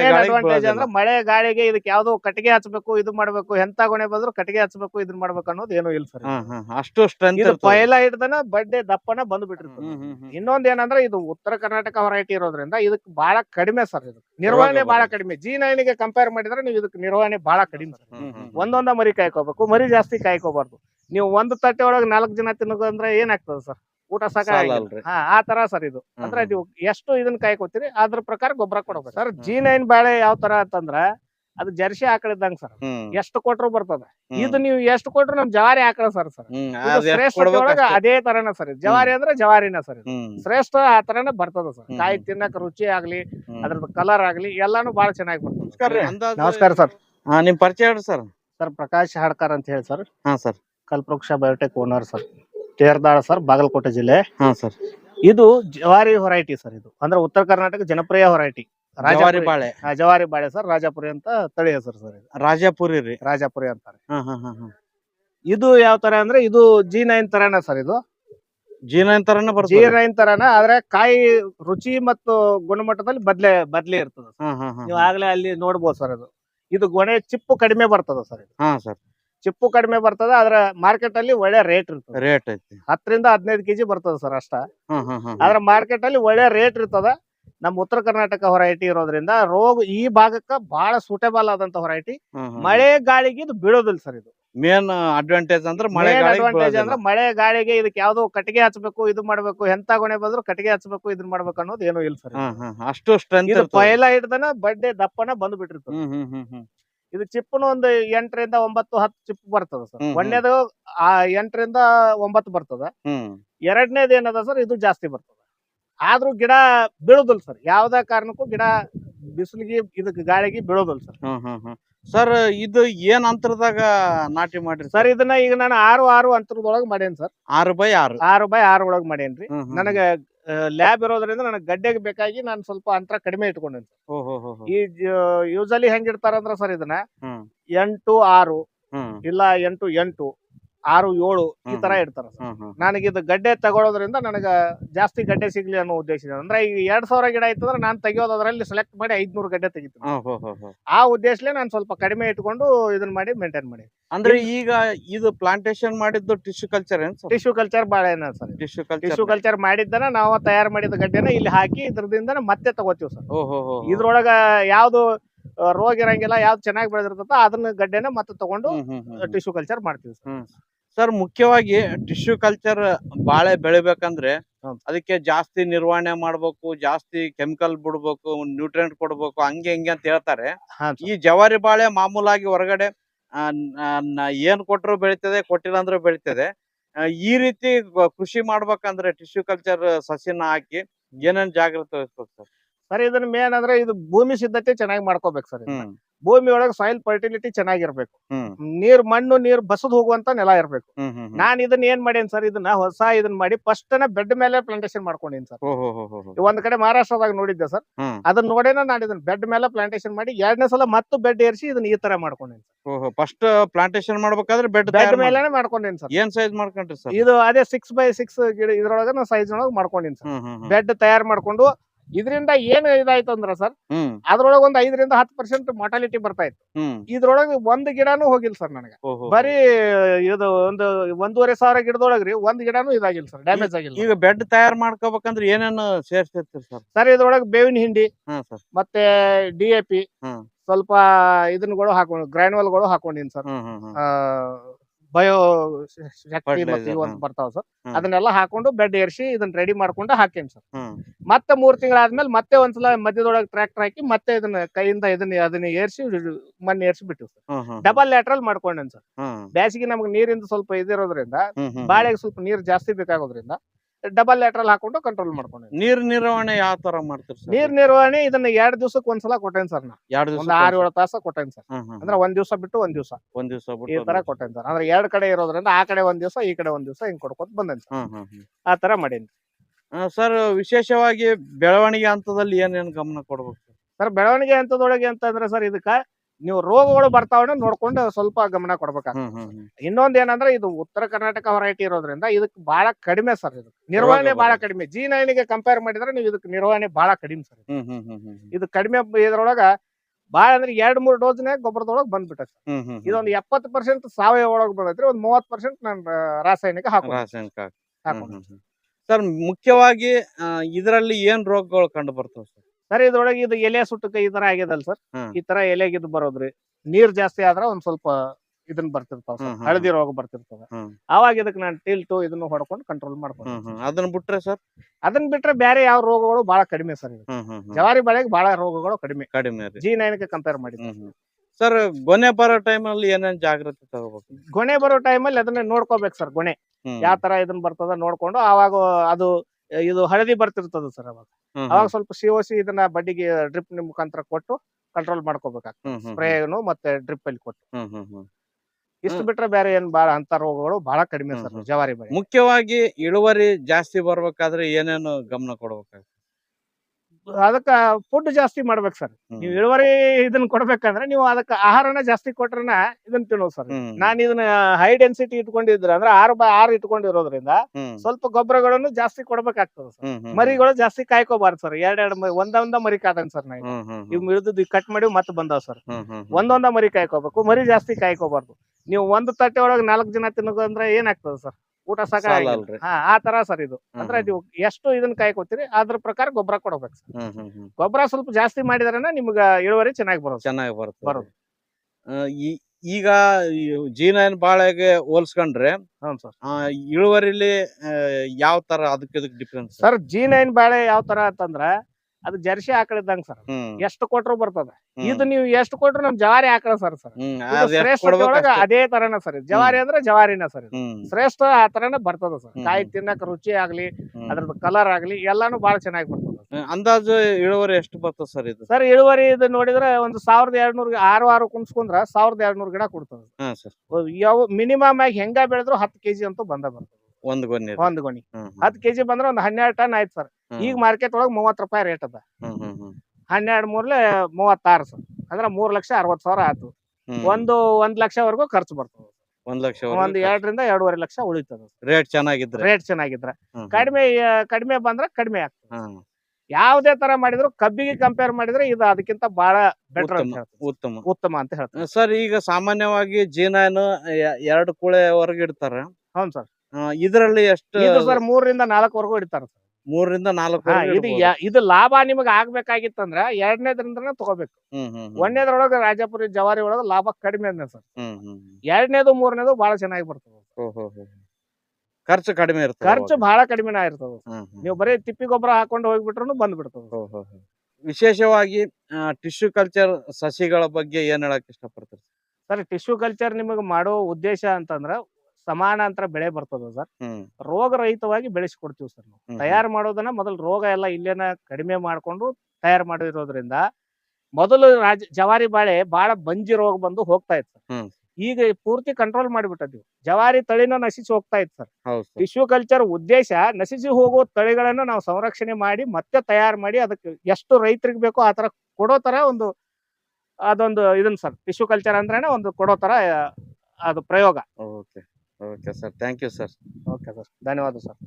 ಏನ್ ಅಡ್ವಾಂಟೇಜ್. ಅಂದ್ರೆ ಮಳೆ ಗಾಳಿಗೆ ಇದಕ್ಕೆ ಯಾವ್ದೋ ಕಟ್ಟಿಗೆ ಹಚ್ಬೇಕು ಇದು ಮಾಡ್ಬೇಕು ಎಂತ ಗೊನೆ ಬಂದ್ರು ಕಟ್ಟಿಗೆ ಹಚ್ಬೇಕು ಇದನ್ ಮಾಡ್ಬೇಕು ಅನ್ನೋದು ಏನು ಇಲ್ಲ ಸರ್. ಅಷ್ಟು ಸ್ಟ್ರೆಂತ್ ಇದು ಪೈಲ ಹಿಡ್ದನ ಬಡ್ಡೆ ದಪ್ಪನ ಬಂದ್ ಬಿಟ್ಟಿರ್ತದೆ ಹ್ಮ್ ಹ್ಮ್ ಹ್ಮ್. ಇನ್ನೊಂದ್ ಏನಂದ್ರೆ ಇದು ಉತ್ತರ ಕರ್ನಾಟಕ ಹೊರೈಟಿ ಇರೋದ್ರಿಂದ ಇದಕ್ ಬಹಳ ಕಡಿಮೆ ಸರ್ ಇದು ನಿರ್ವಹಣೆ ಬಹಳ. ಕಡಿಮೆ ಜಿ ನೈನ್ಗೆ ಕಂಪೇರ್ ಮಾಡಿದ್ರೆ ನೀವು ಇದಕ್ಕೆ ನಿರ್ವಹಣೆ ಬಹಳ ಕಡಿಮೆ. ಒಂದೊಂದ ಮರಿ ಕಾಯ್ಕೋಬೇಕು ಮರಿ ಜಾಸ್ತಿ ಕಾಯ್ಕೋಬಾರ್ದು ನೀವು ಒಂದು ತಟ್ಟೆ ಒಳಗೆ ನಾಲ್ಕು ಜನ ತಿನ್ನೋದಂದ್ರೆ ಏನಾಗ್ತದೆ ಸರ್ ಊಟ ಸಾಕ. ಹಾ ಆ ತರ ಸರ್ ಇದು. ಅಂದ್ರೆ. ನೀವು ಎಷ್ಟು ಇದನ್ನ ಕಾಯ್ಕೋತೀರಿ ಅದ್ರ ಪ್ರಕಾರ ಗೊಬ್ಬರ ಕೊಡ್ಬೇಕು. ಸರ್ ಜಿ ನೈನ್ ಬಾಳೆ ಯಾವ ತರ ಅಂತಂದ್ರ ಅದು ಜರ್ಸಿ ಆಕಳಿದ್ದಂಗ ಸರ್. ಹ್ಮ್. ಎಷ್ಟು ಕೊಟ್ರು ಬರ್ತದ. ಇದು ನೀವು ಎಷ್ಟು ಕೊಟ್ರು ನಮ್ ಜವಾರಿ ಆಕಳ ಸರ್ ಸರ್. ಇದು ಅದ್ ತರನ ಸರ್ ಇದು. ಜವಾರಿ ಅಂದ್ರೆ ಜವಾರಿನ ಸರ್ ಇದು. ಶ್ರೇಷ್ಠ ಆ ತರನ ಬರ್ತದ ಸರ್. ಕಾಯಿ ತಿನ್ನಕ್ ರುಚಿ ಆಗ್ಲಿ. ಅದ್ರದ್ದು ಕಲರ್ ಆಗ್ಲಿ ಎಲ್ಲಾನು ಬಹಳ ಚೆನ್ನಾಗಿ ಬರ್ತದೆ ನಮಸ್ಕಾರ ಸರ್. ಹಾ ನಿಮ್ ಪರಿಚಯ ಸರ್. ಸರ್ ಪ್ರಕಾಶ್ ಹಾಡ್ಕಾರ್ ಅಂತ ಹೇಳಿ ಸರ್. ಹಾ sir. Kalpavriksha biotech owner sir. Terdal sir Bagalkot ಜಿಲ್ಲೆ. ಹಾ ಸರ್. ಇದು ಜವಾರಿ ಹೊರೈಟಿ ಸರ್ ಇದು. ಅಂದ್ರೆ ಉತ್ತರ ಕರ್ನಾಟಕ ಜನಪ್ರಿಯ ಹೊರೈಟಿ ಜವಾರಿ ಬಾಳೆ. ಜವಾರಿ ಬಾಳೆ ಸರ್ ರಾಜಾಪುರಿ ಅಂತ ತಳಿ ಹೆಸರು ಸರ್ ಇದು. ರಾಜಾಪುರಿ ರೀ. ರಾಜಾಪುರಿ ಅಂತಾರೆ. ಹಾ ಹಾ ಹಾ ಹಾ. ಇದು ಯಾವ ತರ ಅಂದ್ರೆ ಇದು ಜಿ ನೈನ್ ತರನ ಸರ್ ಇದು. ಜೀನೈನ್ ತರನ ಜಿ ಬರ್ತದೆ ನೈನ್ ತರನ ಆದ್ರೆ ಕಾಯಿ ರುಚಿ ಮತ್ತು ಗುಣಮಟ್ಟದಲ್ಲಿ ಬದ್ಲೆ ಬದ್ಲಿ ಇರ್ತದೆ sir. ಹಾ ಹಾ ಹಾ ನೀವು ಆಗ್ಲೇ ಅಲ್ಲಿ ನೋಡ್ಬೋದು ಸರ್ ಇದು ಇದು ಗೊಣೆ ಚಿಪ್ಪು ಕಡಿಮೆ ಬರ್ತದ ಸರ್ ಇದು. ಹಾ ಸರ್. ಚಿಪ್ಪು ಕಡಿಮೆ ಬರ್ತದ ಆದ್ರೆ ಮಾರ್ಕೆಟ್ ಅಲ್ಲಿ ಒಳ್ಳೆ ರೇಟ್ ಇರ್ತದೆ. ರೇಟ್ ಐತಿ. ಹತ್ತರಿಂದ ಹದಿನೈದು ಕೆಜಿ ಬರ್ತದ ಸರ್ ಅಷ್ಟ. ಹಾ ಆದ್ರೆ ಮಾರ್ಕೆಟ್ ಅಲ್ಲಿ ಒಳ್ಳೆ ರೇಟ್ ಇರ್ತದ. ನಮ್ ಉತ್ತರ ಕರ್ನಾಟಕ ಹೊರೈಟಿ ಇರೋದ್ರಿಂದ ರೋಗ ಈ ಭಾಗಕ್ಕ ಬಹಳ ಸೂಟೇಬಲ್ ಆದಂತ ಹೊರೈಟಿ ಮಳೆ ಗಾಳಿಗೆ ಇದು ಬೀಳೋದಿಲ್ಲ ಸರ್ ಇದು. ಮೇನ್ ಅಡ್ವಾಂಟೇಜ್ ಅಂದ್ರೆ ಮಳೆ ಅಡ್ವಾಂಟೇಜ್ ಗಾಳಿಗ್ advantage ಬೀಳೋದಿಲ್ಲ. ಅಂದ್ರೆ ಮಳೆ ಗಾಳಿಗೆ ಇದಕ್ಕೆ ಯಾವ್ದು ಕಟ್ಟಿಗೆ ಹಚ್ಬೇಕು ಇದು ಮಾಡ್ಬೇಕು ಎಂತ ಗೊಣೆ ಬಂದ್ರು ಕಟ್ಟಿಗೆ ಹಚ್ಬೇಕು ಇದನ್ ಮಾಡ್ಬೇಕು ಅನ್ನೋದು ಏನು ಇಲ್ಲ ಸರ್ ಅಷ್ಟು ಸ್ಟ್ರೆಂತ್ ಇದು ಪೈಲ ಹಿಡ್ದನ ಬಡ್ಡೆ ದಪ್ಪನ ಬಂದು ಬಿಟ್ಟಿರ್ತದೆ ಹ್ಮ್ ಹ್ಮ್ ಹ್ಮ್ ಹ್ಮ್. ಇದು ಚಿಪ್ಪನು ಒಂದು ಎಂಟರಿಂದ ಒಂಬತ್ತು ಹತ್ತು ಚಿಪ್ ಬರ್ತದ ಸರ್. ಒಂದೇದು ಆ ಎಂಟರಿಂದ ಒಂಬತ್ತು ಬರ್ತದ. ಎರಡನೇದು ಏನದ ಸರ್? ಇದು ಜಾಸ್ತಿ ಬರ್ತದ. ಆದ್ರೂ ಗಿಡ ಬೀಳೋದಿಲ್ಲ ಸರ್. ಯಾವ್ದೇ ಕಾರಣಕ್ಕೂ ಗಿಡ ಬಿಸಿಲಿಗೆ ಇದಕ್ಕೆ ಗಾಳಿಗೆ ಬೀಳೋದಿಲ್ಲ ಸರ್. ಸರ್ ಇದು ಏನ್ ಅಂತರದಾಗ ನಾಟಿ ಮಾಡ್ರಿ ಸರ್? ಇದನ್ನ ಈಗ ನಾನು ಆರು ಆರು ಅಂತರದೊಳಗ ಮಾಡೇನ್ ಸರ್. ಆರು ಬೈ ಆರು. ಆರು ಬೈ ಆರು ಒಳಗ ಮಾಡೇನ್ರಿ. ನನಗೆ ಲ್ಯಾಬ್ ಇರೋದ್ರಿಂದ ನನಗೆ ಗಡ್ಡೆಗೆ ಬೇಕಾಗಿ ನಾನು ಸ್ವಲ್ಪ ಅಂತರ ಕಡಿಮೆ ಇಟ್ಕೊಂಡಿನಿ. ಈ ಯೂಸಲಿ ಹೆಂಗಿಡ್ತಾರಂದ್ರ ಸರ್ ಇದನ್ನ ಎಂಟು ಆರು ಇಲ್ಲ ಎಂಟು ಎಂಟು. ಆರು ಏಳು ಈ ತರ. ಇಡ್ತಾರ ಇದು ಗಡ್ಡೆ ತಗೊಳೋದ್ರಿಂದ ನನಗ ಜಾಸ್ತಿ ಗಡ್ಡೆ ಸಿಗ್ಲಿ ಅನ್ನೋ ಉದ್ದೇಶ ಇದೆ. ಅಂದ್ರೆ ಈಗ ಎರಡ್ ಸಾವಿರ ಗಿಡ ಇತ್ತಂದ್ರೆ ನಾನು ತೆಗಿಯೋದು ಅದರಲ್ಲಿ ಸೆಲೆಕ್ಟ್ ಮಾಡಿ ಐದ್ನೂರು ಗಡ್ಡೆ ತೆಗಿತೀನಿ ಆ ಉದ್ದೇಶಲೇ ನಾನು ಸ್ವಲ್ಪ ಕಡಿಮೆ ಇಟ್ಕೊಂಡು ಇದನ್ನ ಮಾಡಿ ಮೇಂಟೈನ್ ಮಾಡಿ. ಅಂದ್ರೆ ಈಗ ಇದು ಪ್ಲಾಂಟೇಶನ್ ಮಾಡಿದ್ದು ಟಿಶ್ಯೂ ಕಲ್ಚರ್ ಏನ್ ಟಿಶ್ಯೂ ಕಲ್ಚರ್ ಬಾಳ ಏನ sir. Tissue tissue culture culture ಮಾಡಿದ್ದನ ನಾವು ತಯಾರು ಮಾಡಿದ ಗಡ್ಡೆನ ಇಲ್ಲಿ ಹಾಕಿ ಇದ್ರದಿಂದ ಮತ್ತೆ ತಗೋತೀವಿ ಸರ್. ಇದ್ರೊಳಗ ಯಾವ್ದು ರೋಗ ಇರಂಗಿಲ್ಲ ಯಾವ್ದು ಚೆನ್ನಾಗಿ ಬೆಳೆದಿರ್ತದ ಅದನ್ನ ಗಡ್ಡೆನ ಮತ್ತೆ ತಗೊಂಡು. ಟಿಶ್ಯೂ ಕಲ್ಚರ್ ಮಾಡ್ತೀವಿ ಸರ್. ಸರ್ ಮುಖ್ಯವಾಗಿ ಟಿಶ್ಯೂ ಕಲ್ಚರ್ ಬಾಳೆ ಬೆಳಿಬೇಕಂದ್ರೆ ಅದಕ್ಕೆ ಜಾಸ್ತಿ ನಿರ್ವಹಣೆ ಮಾಡ್ಬೇಕು ಜಾಸ್ತಿ ಕೆಮಿಕಲ್ ಬಿಡ್ಬೇಕು ನ್ಯೂಟ್ರಿಯೆಂಟ್ ಕೊಡ್ಬೇಕು ಹಂಗೆ ಹಿಂಗೆ ಅಂತ ಹೇಳ್ತಾರೆ. ಈ ಜವಾರಿ ಬಾಳೆ ಮಾಮೂಲಾಗಿ ಹೊರಗಡೆ ಏನ್ ಕೊಟ್ಟರು ಬೆಳಿತದೆ ಕೊಟ್ಟಿಲ್ಲ ಅಂದ್ರೂ ಬೆಳಿತದೆ. ಈ ರೀತಿ ಕೃಷಿ ಮಾಡ್ಬೇಕಂದ್ರೆ ಟಿಶ್ಯೂ ಕಲ್ಚರ್ ಸಸಿನ ಹಾಕಿ ಏನೇನ್ ಜಾಗ್ರತೆ ವಹಿಸ್ಬೇಕು ಸರ್? ಸರ್ ಇದನ್ನ ಮೇನ್ ಅಂದ್ರೆ ಇದು ಭೂಮಿ ಸಿದ್ಧತೆ ಚೆನ್ನಾಗಿ ಮಾಡ್ಕೋಬೇಕು ಸರ್ ಭೂಮಿ ಒಳಗೆ ಸಾಯಿಲ್ ಫರ್ಟಿಲಿಟಿ ಚೆನ್ನಾಗಿರ್ಬೇಕು. ನೀರ್ ಮಣ್ಣು ನೀರ್ ಬಸದ್ ಹೋಗುವಂತ ನೆಲ ಇರ್ಬೇಕು. ನಾನ್ ಇದನ್ನ ಏನ್ ಮಾಡೇನ್ ಸರ್? ಇದನ್ನ ಹೊಸ ಇದನ್ನ ಮಾಡಿ ಫಸ್ಟ್ನ ಬೆಡ್ ಮೇಲೆ ಪ್ಲಾಂಟೇಶನ್ ಮಾಡ್ಕೊಂಡಿನ್ ಸರ್. ಒಂದ್ ಕಡೆ ಮಹಾರಾಷ್ಟ್ರದಾಗ ನೋಡಿದ್ದೆ ಸರ್. ಅದನ್ನ ನೋಡೇನ ನಾನು ಇದನ್ನ ಬೆಡ್ ಮೇಲೆ ಪ್ಲಾಂಟೇಶನ್ ಮಾಡಿ ಎರಡನೇ ಸಲ ಮತ್ತೆ ಬೆಡ್ ಏರಿಸಿ ಇದನ್ನ ಈ ತರ ಮಾಡ್ಕೊಂಡಿನ್ ಫಸ್ಟ್ ಪ್ಲಾಂಟೇಶನ್ ಮಾಡ್ಬೇಕಾದ್ರೆ ಬೆಡ್ ಬೆಡ್ ಮೇಲೆ ಮಾಡ್ಕೊಂಡಿನ್ ಸರ್. ಏನ್ ಸೈಜ್ ಮಾಡ್ಕೊಂಡ್ರಿ ಸರ್? ಇದು ಅದೇ ಸಿಕ್ಸ್ ಬೈ ಸಿಕ್ಸ್ ಇದ್ರೊಳಗ ನಾ ಸೈಜ್ ಒಳಗ್ ಮಾಡ್ಕೊಂಡಿನ್ ಸರ್. ಬೆಡ್ ತಯಾರು ಮಾಡ್ಕೊಂಡು ಇದರಿಂದ ಏನ್ ಇದಾಯ್ತು ಅಂದ್ರ ಸರ್ ಅದ್ರೊಳಗ ಒಂದ್ ಐದರಿಂದ ಹತ್ತು ಪರ್ಸೆಂಟ್ ಮೊಟಾಲಿಟಿ ಬರ್ತಾ ಇತ್ತು. ಇದ್ರೊಳಗ ಒಂದ್ ಗಿಡನೂ ಹೋಗಿಲ್ಲ ಸರ್ ನನಗೆ. ಬರೀ ಇದು ಒಂದು ಒಂದೂವರೆ ಸಾವಿರ ಗಿಡದೊಳಗ್ರಿ ಒಂದ್ ಗಿಡನೂ ಇದಾಗಿಲ್ಲ ಸರ್ ಡ್ಯಾಮೇಜ್ ಆಗಿಲ್ಲ ಈಗ ಬೆಡ್ ತಯಾರು ಮಾಡ್ಕೋಬೇಕಂದ್ರೆ ಏನೇನು ಸೇರ್ಸಿರ್ತೀರಿ ಸರ್? ಸರ್ ಇದ್ರೊಳಗೆ ಬೇವಿನ ಹಿಂಡಿ ಮತ್ತೆ ಡಿ ಎ ಪಿ. ಸ್ವಲ್ಪ ಇದನ್ಗಳು ಹಾಕೊಂಡು ಗ್ರಾನ್ಯುವಲ್ಗಳು ಹಾಕೊಂಡಿನಿ ಸರ್. ಬಯೋ ಶಕ್ತಿ Fertilizer, ಮತ್ತೆ ಹ್ಮ್. ಬರ್ತಾವ ಸರ್. ಹ್ಮ್. ಅದನ್ನೆಲ್ಲ ಹಾಕೊಂಡು ಬೆಡ್ ಏರ್ಸಿ ಇದನ್ನ ರೆಡಿ ಮಾಡ್ಕೊಂಡು ಹಾಕೇನ್ ಸರ್. ಹ್ಮ್. ಮತ್ತೆ ಮೂರ್ ತಿಂಗಳಾದ್ಮೇಲೆ ಮತ್ತೆ ಒಂದ್ಸಲ ಮಧ್ಯದೊಳಗೆ ಟ್ರ್ಯಾಕ್ಟರ್ ಹಾಕಿ ಮತ್ತೆ ಇದನ್ನ ಕೈಯಿಂದ ಇದನ್ನ ಅದನ್ನ ಏರ್ಸಿ ಮಣ್ಣು ಏರ್ಸಿ ಬಿಟ್ಟಿವಿ sir. Hmm hmm double lateral ಮಾಡ್ಕೊಂಡೇನ್ ಸರ್. ಹ್ಮ್. ಬೇಸಿಗೆ ನಮ್ಗೆ ನೀರಿಂದ ಸ್ವಲ್ಪ ಇದಿರೋದ್ರಿಂದ ಹ್ಮ್ ಹ್ಮ್. ಬಾಳೆಗೆ ಸ್ವಲ್ಪ ನೀರ್ ಜಾಸ್ತಿ ಬೇಕಾಗೋದ್ರಿಂದ ಡಬಲ್ ಲ್ಯಾಟ್ರಲ್ ಹಾಕೊಂಡು ಕಂಟ್ರೋಲ್ ಮಾಡ್ಕೊಂಡು ನೀರ್ ನಿರ್ವಹಣೆ ಯಾವ ತರ ಮಾಡ್ತೀರಿ ಸರ್? ನೀರ್ ನಿರ್ವಹಣೆ ಇದನ್ನ ಎರಡ್ ದಿವಸಕ್ಕೆ ಒಂದ್ಸಲ ಕೊಟ್ಟೇನಿ ಸರ್ ನಾ ಎರಡ್ ಒಂದ್ ದಿವಸ ಆರು ಏಳು ತಾಸ ಕೊಟ್ಟೇನ್ ಸರ್. ಅಂದ್ರೆ ಒಂದ್ ದಿವಸ ಬಿಟ್ಟು ಒಂದ್ ದಿವಸ. ಒಂದ್ ದಿವಸ ಈ ಬಿಟ್ಟು ತರ ಕೊಟ್ಟೇನ್ ಸರ್. ಅಂದ್ರೆ ಎರಡ್ ಕಡೆ ಇರೋದ್ರಿಂದ ಆ ಕಡೆ ಒಂದ್ ದಿವಸ ಈ ಕಡೆ ಒಂದ್ ದಿವಸ ಹಿಂಗ್ ಕೊಡ್ಕೊತ ಬಂದೇನಿ ಸರ್. ಆ ತರ ಮಾಡೇನಿ. ಸರ್ ವಿಶೇಷವಾಗಿ ಬೆಳವಣಿಗೆ ಹಂತದಲ್ಲಿ ಏನೇನ್ ಗಮನ ಕೊಡ್ಬೇಕು ಸರ್? ಬೆಳವಣಿಗೆ ಹಂತದೊಳಗೆ ಅಂತಂದ್ರೆ ಸರ್ ಇದಕ್ಕ ನೀವು ರೋಗಗಳು ಬರ್ತಾವನ್ನ ನೋಡ್ಕೊಂಡು ಸ್ವಲ್ಪ ಗಮನ ಕೊಡ್ಬೇಕಾಗ್ತದೆ ಇನ್ನೊಂದ್ ಏನಂದ್ರೆ ಇದು ಉತ್ತರ ಕರ್ನಾಟಕ ವೆರೈಟಿ ಇರೋದ್ರಿಂದ ಇದಕ್ಕೆ ಬಹಳ ಕಡಿಮೆ ಸರ್ ಇದು ನಿರ್ವಹಣೆ ಬಹಳ ಕಡಿಮೆ. ಜಿ ನೈನ್ಗೆ ಕಂಪೇರ್ ಮಾಡಿದ್ರೆ ನೀವು ಇದಕ್ಕೆ ನಿರ್ವಹಣೆ ಬಹಳ ಕಡಿಮೆ ಸರ್ ಇದು. ಕಡಿಮೆ ಇದ್ರೊಳಗ ಬಹಳ ಅಂದ್ರೆ ಎರಡ್ ಮೂರ್ ಡೋಸ್ನೇ ಗೊಬ್ಬರದೊಳಗೆ ಬಂದ್ಬಿಟ್ಟ ಸರ್. ಇದೊಂದು ಎಪ್ಪತ್ತು ಪರ್ಸೆಂಟ್ ಸಾವಯವ ಒಳಗೆ ಬಂದೈತ್ರಿ ಒಂದ್ ಮೂವತ್ ಪರ್ಸೆಂಟ್ ನಾನು ರಾಸಾಯನಿಕ ಹಾಕೋ. ಸರ್ ಮುಖ್ಯವಾಗಿ ಇದರಲ್ಲಿ ಏನ್ ರೋಗಗಳು ಕಂಡು ಬರ್ತವೆ ಸರ್? ಸರ್ ಇದ್ರೊಳಗೆ ಇದು ಎಲೆ ಸುಟ್ಟಕ್ಕೆ ಈ ತರ ಆಗ್ಯದಲ್ಲ ಸರ್. ಹ್ಮ್. ಈ ತರ ಎಲೆಗೆ ಇದು ಬರೋದ್ರಿ. ನೀರ್ ಜಾಸ್ತಿ ಆದ್ರ ಒಂದ್ ಸ್ವಲ್ಪ ಇದನ್ನ ಬರ್ತಿರ್ತಾವ ಹ್ಮ್, ಸರ್. ಹ್ಮ್, ಹಳದಿ ರೋಗ ಬರ್ತಿರ್ತಾವ. ಹ್ಮ್. ಅವಾಗ ಇದಕ್ಕೆ ನಾನು ಟಿಲ್ಟು ಇದನ್ನ ಹೊಡ್ಕೊಂಡು ಕಂಟ್ರೋಲ್ ಮಾಡ್ಕೊಂಡು ಹ್ಮ್ ಹ್ಮ್. ಅದನ್ನ ಬಿಟ್ರೆ ಸರ್? ಅದನ್ನ ಬಿಟ್ರೆ ಬೇರೆ ಯಾವ ರೋಗಗಳು ಬಹಳ ಕಡಿಮೆ ಸರ್ ಇದು. ಹ್ಮ್ ಹ್ಮ್ ಹ್ಮ್. ಜವಾರಿ ಬೆಳೆಗೆ ಬಹಳ ರೋಗಗಳು ಕಡಿಮೆ. ಕಡಿಮೆ ರೀ. ಜಿ ನೈನ್ಗೆ ಕಂಪೇರ್ ಮಾಡಿ ಹ್ಮ್ ಹ್ಮ್. ಸರ್ ಗೊನೆ ಬರೋ ಟೈಮ್ ಅಲ್ಲಿ ಏನೇನ್ ಜಾಗ್ರತೆ ತಗೋಬೇಕು? ಗೊನೆ ಬರೋ ಟೈಮಲ್ಲಿ ಅದನ್ನ ನೋಡ್ಕೋಬೇಕು ಸರ್ ಗೊನೆ. ಹ್ಮ್. ಯಾವ ತರ ಇದನ್ನ ಬರ್ತದ ನೋಡ್ಕೊಂಡು ಅವಾಗ ಅದು ಇದು ಹಳದಿ ಬರ್ತಿರ್ತದ ಸರ್ ಅವಾಗ. ಅವಾಗ ಸ್ವಲ್ಪ ಸಿ ಓ ಸಿ ಇದನ್ನ ಬಡ್ಡಿಗೆ ಡ್ರಿಪ್ ಮುಖಾಂತರ ಕೊಟ್ಟು ಕಂಟ್ರೋಲ್ ಮಾಡ್ಕೋಬೇಕಾಗ್ತದೆ. ಸ್ಪ್ರೇನು ಮತ್ತೆ ಡ್ರಿಪ್ ಅಲ್ಲಿ ಕೊಟ್ಟು. ಇಷ್ಟು ಬಿಟ್ರೆ ಬೇರೆ ಏನ್ ಬಹಳ ಅಂತ ರೋಗಗಳು ಬಹಳ ಕಡಿಮೆ ಸರ್. ಜವಾರಿ ಬೆಳೆ. ಮುಖ್ಯವಾಗಿ ಇಳುವರಿ ಜಾಸ್ತಿ ಬರ್ಬೇಕಾದ್ರೆ ಏನೇನು ಗಮನ ಕೊಡ್ಬೇಕಾಗ್ತದೆ ಅದಕ್ಕ ಫುಡ್ ಜಾಸ್ತಿ ಮಾಡ್ಬೇಕು ಸರ್. ನೀವು ಇಳುವರಿ ಇದನ್ನ ಕೊಡ್ಬೇಕಂದ್ರೆ ನೀವು ಅದಕ್ಕ ಆಹಾರನ ಜಾಸ್ತಿ ಕೊಟ್ರನ ಇದನ್ನ ತಿನ್ನೋದು ಸರ್. ನಾನು ಇದನ್ನ ಹೈ ಡೆನ್ಸಿಟಿ ಇಟ್ಕೊಂಡಿದ್ರೆ ಅಂದ್ರೆ ಆರು ಬೈ ಆರು ಇಟ್ಕೊಂಡಿರೋದ್ರಿಂದ ಸ್ವಲ್ಪ ಗೊಬ್ಬರಗಳನ್ನು ಜಾಸ್ತಿ ಕೊಡ್ಬೇಕಾಗ್ತದೆ ಸರ್. ಮರಿಗಳು ಜಾಸ್ತಿ ಕಾಯ್ಕೋಬಾರ್ದು ಸರ್. ಎರಡೆರಡು ಮರಿ ಒಂದೊಂದ ಮರಿ ಕಾದನ್ ಸರ್ ನಾನು ಇವ್ ಇಳಿದು ಕಟ್ ಮಾಡಿ ಮತ್ತೆ ಬಂದಾವ್ ಸರ್. ಒಂದೊಂದ ಮರಿ ಕಾಯ್ಕೋಬೇಕು. ಮರಿ ಜಾಸ್ತಿ ಕಾಯ್ಕೋಬಾರ್ದು. ನೀವು ಒಂದು ತಟ್ಟೆ ಒಳಗೆ ನಾಲ್ಕು ಜನ ತಿನ್ನೋದಂದ್ರೆ ಏನಾಗ್ತದೆ ಸರ್? ಊಟ ಸಾಕ ಆ ತರ ಸರ್ ಇದು. ಅಂದ್ರೆ ನೀವು ಎಷ್ಟು ಇದನ್ನ ಕಾಯ್ಕೋತೀರಿ ಅದ್ರ ಪ್ರಕಾರ ಗೊಬ್ಬರ ಕೊಡ್ಬೇಕು ಸರ್. ಗೊಬ್ಬರ ಸ್ವಲ್ಪ ಜಾಸ್ತಿ ಮಾಡಿದ್ರೆ ನಿಮ್ಗ ಇಳುವರಿ ಚೆನ್ನಾಗಿ ಬರೋದು ಚೆನ್ನಾಗಿ ಬರುತ್ತೆ. ಬರೋದು. ಈಗ ಜೀನ ಏನ್ ಬಾಳೆಗೆ ಹೋಲ್ಸ್ಕೊಂಡ್ರೆ ಇಳುವರಿಲಿ ಯಾವ ತರ ಅದಕ್ಕೆ ಡಿಫ್ರೆನ್ಸ್ ಸರ್ ಜೀನ ನೈನ್ ಬಾಳೆ ಯಾವ ತರ ಅಂತಂದ್ರ ಅದು ಜರ್ಸಿ ಆಕಳಿದ್ದಂಗ ಸರ್ ಹ್ಮ್. ಎಷ್ಟು ಕೊಟ್ರು ಬರ್ತದ. ಇದು ನೀವು ಎಷ್ಟು ಕೊಟ್ರು ನಮ್ ಜವಾರಿ ಆಕಳ ಸರ್ ಸರ್ ಶ್ರೇಷ್ಠ ಒಳಗ ಅದೇ ತರನ ಸರ್ ಇದು. ಜವಾರಿ ಅಂದ್ರೆ ಜವಾರಿನ ಸರ್. ಶ್ರೇಷ್ಠ ಆ ತರನ ಬರ್ತದ ಸರ್. ಕಾಯಿ ತಿನ್ನಕ್ ರುಚಿ ಆಗ್ಲಿ. ಅದ್ರದ್ದು ಕಲರ್ ಆಗ್ಲಿ ಎಲ್ಲಾನು ಬಹಳ ಚೆನ್ನಾಗಿ ಬರ್ತದ. ಅಂದಾಜು ಇಳುವರಿ ಎಷ್ಟು ಬರ್ತದೆ ಸರ್ ಇದು? ಸರ್ ಇಳುವರಿ ಇದು ನೋಡಿದ್ರೆ ಒಂದು ಸಾವಿರದ ಎರಡ್ನೂರ್ ಆರು ಆರು ಕುಂಸ್ಕೊಂಡ್ರ ಸಾವಿರದ ಎರಡ್ನೂರ್ ಗಿಡ ಕೊಡ್ತದ. ಸರ್ ಯಾವ ಮಿನಿಮಮ್ ಆಗಿ ಹೆಂಗ ಬೆಳೆದ್ರು ಹತ್ತು ಕೆಜಿ ಅಂತೂ ಬಂದ ಬರ್ತದೆ. ಒಂದ್ ಗೊನಿ ಒಂದ್ ಗೊನಿ. ಹ್ಮ್ ಹತ್ತು ಕೆಜಿ ಬಂದ್ರೆ ಒಂದ್ ಹನ್ನೆರಡು ಟನ್ ಆಯ್ತು ಸರ್. ಹ್ಮ್. ಈಗ ಮಾರ್ಕೆಟ್ ಒಳಗ್ ಮೂವತ್ ರೂಪಾಯಿ ರೇಟ್ ಅದ. ಹ್ಮ್ ಹ್ಮ್ ಹ್ಮ್. ಹನ್ನೆರಡು ಮೂರ್ಲೆ ಮೂವತ್ತಾರು ಸರ್. ಅಂದ್ರೆ ಮೂರ್ ಲಕ್ಷ ಅರವತ್ ಸಾವಿರ ಆಯ್ತು. ಹ್ಮ್. ಒಂದು ಒಂದ್ ಲಕ್ಷವರೆಗೂ ಖರ್ಚು ಬರ್ತದೆ. ಒಂದ್ ಲಕ್ಷ ಒಂದ್ ಎರಡರಿಂದ ಎರಡೂವರೆ ಲಕ್ಷ ಉಳಿತದ. ರೇಟ್ ಚೆನ್ನಾಗಿದ್ರೆ. ರೇಟ್ ಚೆನ್ನಾಗಿದ್ರೆ. ಹ್ಮ್, ಹ್ಮ್. ಕಡಿಮೆ ಆ, ಕಡಿಮೆ ಬಂದ್ರೆ ಕಡಿಮೆ ಆಗ್ತದೆ. ಹ್ಮ್. ಯಾವ್ದೇ ತರ ಮಾಡಿದ್ರು ಕಬ್ಬಿಗೆ ಕಂಪೇರ್ ಮಾಡಿದ್ರೆ ಇದು ಅದಕ್ಕಿಂತ ಬಹಳ ಬೆಟರ್ ಅಂತ ಉತ್ತಮ. ಉತ್ತಮ. ಉತ್ತಮ ಅಂತ ಹೇಳ್ತಾರೆ ಸರ್ ಈಗ ಸಾಮಾನ್ಯವಾಗಿ ಜೀನಾನು ನೈನ್ ಎರಡು ಕುಳೆವರೆಗೆ ಇಡ್ತಾರ. ಹೌದು ಸರ್. ಇದರಲ್ಲಿ ಎಷ್ಟು ಇದು ಸರ್ ಮೂರರಿಂದ ನಾಲ್ಕವರೆಗೂ ಇಡ್ತಾರ ಸರ್ ಮೂರರಿಂದ ನಾಲ್ಕು ಇದು ಯ- ಇದು ಲಾಭ ನಿಮಗೆ ಆಗ್ಬೇಕಾಗಿತ್ತಂದ್ರ ಎರಡನೇದ್ರಿಂದ ತಗೋಬೇಕು ಹ್ಮ್ ಹ್ಮ್ ಹ್ಮ್. ಒಂದನೇದ್ರೊಳಗ ರಾಜಾಪುರಿ ಜವಾರಿ ಒಳಗ ಲಾಭ ಕಡಿಮೆ ಅದ ಸರ್ ಹ್ಮ್ ಹ್ಮ್ ಹ್ಮ್. ಎರಡನೇದು ಮೂರನೇದು ಬಹಳ ಚೆನ್ನಾಗಿ ಬರ್ತದೆ ಓ, ಹೋ, ಹೋ. ಖರ್ಚು ಕಡಿಮೆ ಇರ್ತದೆ ಖರ್ಚು ಬಹಳ ಕಡಿಮೆನ ಇರ್ತದೆ ಅವಾಗ. ಹ್ಮ್, ಹ್ಮ್. ನೀವು ಬರೀ ತಿಪ್ಪಿ ಗೊಬ್ಬರ ಹಾಕೊಂಡು ಹೋಗ್ಬಿಟ್ರು ಬಂದ್ಬಿಡ್ತದೆ ಬಿಡ್ತದ ಹೋ, ಹೋ. ವಿಶೇಷವಾಗಿ ಟಿಶ್ಯೂ ಕಲ್ಚರ್ ಸಸಿಗಳ ಬಗ್ಗೆ ಏನ್ ಹೇಳಕ್ ಇಷ್ಟಪಡ್ತೀರಿ ಸರ್ ಟಿಶ್ಯೂ ಕಲ್ಚರ್ ನಿಮಗೆ ಮಾಡೋ ಉದ್ದೇಶ ಅಂತಂದ್ರ ಸಮಾನಾಂತರ ಬೆಳೆ ಬರ್ತದ ಸರ್. ಹ್ಮ್. ರೋಗ ರಹಿತವಾಗಿ ಬೆಳೆಸಿಕೊಡ್ತೀವಿ ಸರ್ ನಾವು. ಹ್ಮ್, ತಯಾರು ಮಾಡೋದನ್ನ ಮೊದಲು ರೋಗ ಎಲ್ಲ ಇಲ್ಲೇನ ಕಡಿಮೆ ಮಾಡ್ಕೊಂಡು ತಯಾರು ಮಾಡಿರೋದ್ರಿಂದ ಮೊದಲು ರಾಜ ಜವಾರಿ ಬಾಳೆ ಬಹಳ ಬಂಜಿ ರೋಗ ಬಂದು ಹೋಗ್ತಾ ಇತ್ತು ಸರ್. ಈಗ ಪೂರ್ತಿ ಕಂಟ್ರೋಲ್ ಮಾಡಿಬಿಟ್ಟಿದ್ವಿ. ಜವಾರಿ ತಳಿನ ನಶಿಸಿ ಹೋಗ್ತಾ ಇತ್ತು ಸರ್. ಹೌದು ಟಿಶ್ಯೂ ಕಲ್ಚರ್ ಉದ್ದೇಶ ನಶಿಸಿ ಹೋಗೋ ತಳಿಗಳನ್ನು ನಾವು ಸಂರಕ್ಷಣೆ ಮಾಡಿ ಮತ್ತೆ ತಯಾರು ಮಾಡಿ ಅದಕ್ಕೆ ಎಷ್ಟು ರೈತರಿಗೆ ಬೇಕೋ ಆ ತರ ಕೊಡೋ ತರ ಒಂದು ಅದೊಂದು ಇದನ್ ಸರ್. ಟಿಶ್ಯೂ ಕಲ್ಚರ್ ಅಂದ್ರೇನೆ ಒಂದು ಕೊಡೋ ತರ ಆ, ಅದು ಪ್ರಯೋಗ. Okay sir. Thank you sir. Okay sir. ధన్యవాదాలు సార్.